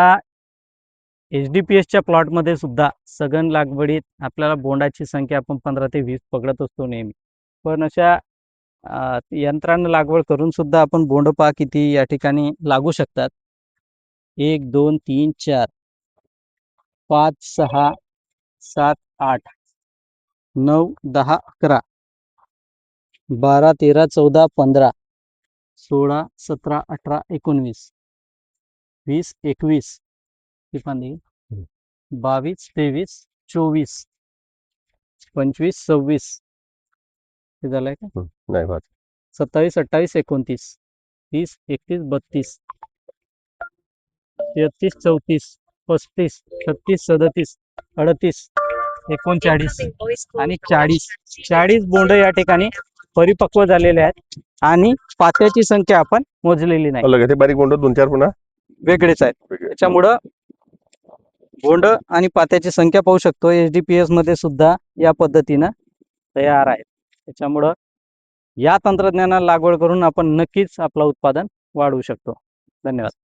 आता H D P एसच्या प्लॉटमध्ये सुद्धा सघन लागवडीत आपल्याला बोंडाची संख्या आपण पंधरा ते वीस पकडत असतो नेहमी. पण अशा यंत्रांना यंत्रानं लागवड करून सुद्धा आपण बोंडपा किती या ठिकाणी लागू शकतात? एक दोन तीन चार पाच सहा सात आठ नऊ दहा अकरा बारा तेरा चौदा पंधरा सोळा सतरा अठरा एकोणवीस. वीस एकवीस. पांदी बावीस तेवीस चोवीस. पंचवीस सव्वीस. हे झालंय का? नाही सत्तावीस अठ्ठावीस एकोणतीस. तीस एकतीस बत्तीस. तेहतीस चौतीस. पस्तीस छत्तीस सदतीस. अडतीस. एकोणचाळीस. आणि चाळीस. चाळीस बोंड या ठिकाणी परिपक्व झालेले आहेत आणि पात्याची संख्या आपण मोजलेली नाही. ते बारीक बोंड दोन चार पुन्हा. वेगळेच आहेत. त्याच्यामुळं बोंड आणि पात्याची संख्या पाहू शकतो. एच डी पी एसमध्ये सुद्धा या पद्धतीनं तयार आहे त्याच्यामुळं या तंत्रज्ञानाला लागवड करून आपण नक्कीच आपलं उत्पादन वाढवू शकतो. धन्यवाद.